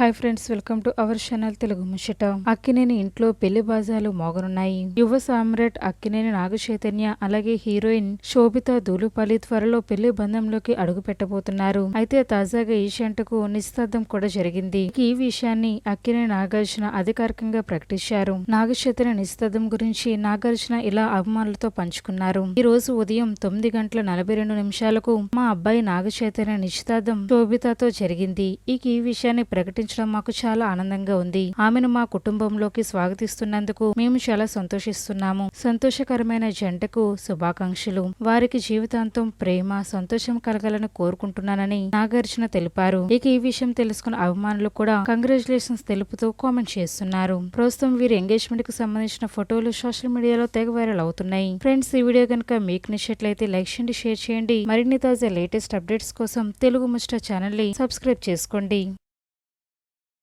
Hi friends welcome to our channel Telugu Muchata. Akkineni ఇంట్లో పెళ్ళి బాజాలు మోగనున్నాయి. యువ సామ్రాట్ అక్కినేని నాగచైతన్య అలాగే హీరోయిన్ శోభిత దూలుపల్లి త్వరలో పెళ్ళి బంధంలోకి అడుగు పెట్టబోతున్నారు. అయితే తాజాగా ఈశాంట్కు నిశ్చితార్థం కూడా జరిగింది. ఈ విషయాన్ని అక్కినేని నాగార్జున అధికారికంగా ప్రకటించారు. నాగచైతన్య నిశ్చితార్థం గురించి నాగార్జున ఇలా అభిమానులతో పంచుకున్నారు. ఈ రోజు ఉదయం తొమ్మిది గంటల నలభై రెండు నిమిషాలకు మా అబ్బాయి నాగచైతన్య నిశ్చితార్థం శోభితతో జరిగింది. ఈ విషయాన్ని ఆహ్వానించడం మాకు చాలా ఆనందంగా ఉంది. ఆమెను మా కుటుంబంలోకి స్వాగతిస్తున్నందుకు మేము చాలా సంతోషిస్తున్నాము. సంతోషకరమైన జంటకు శుభాకాంక్షలు. వారికి జీవితాంతం ప్రేమ సంతోషం కలగాలని కోరుకుంటున్నానని నాగార్జున తెలిపారు. ఇక ఈ విషయం తెలుసుకున్న అభిమానులు కూడా కంగ్రాచులేషన్స్ తెలుపుతూ కామెంట్ చేస్తున్నారు. ప్రస్తుతం వీరి ఎంగేజ్మెంట్కు సంబంధించిన ఫోటోలు సోషల్ మీడియాలో తెగ వైరల్ అవుతున్నాయి. ఫ్రెండ్స్ ఈ వీడియో కనుక మీకు నచ్చినట్లయితే లైక్ చేయండి షేర్ చేయండి. మరిన్ని తాజా లేటెస్ట్ అప్డేట్స్ కోసం తెలుగు ముచ్చట ఛానల్ని సబ్స్క్రైబ్ చేసుకోండి.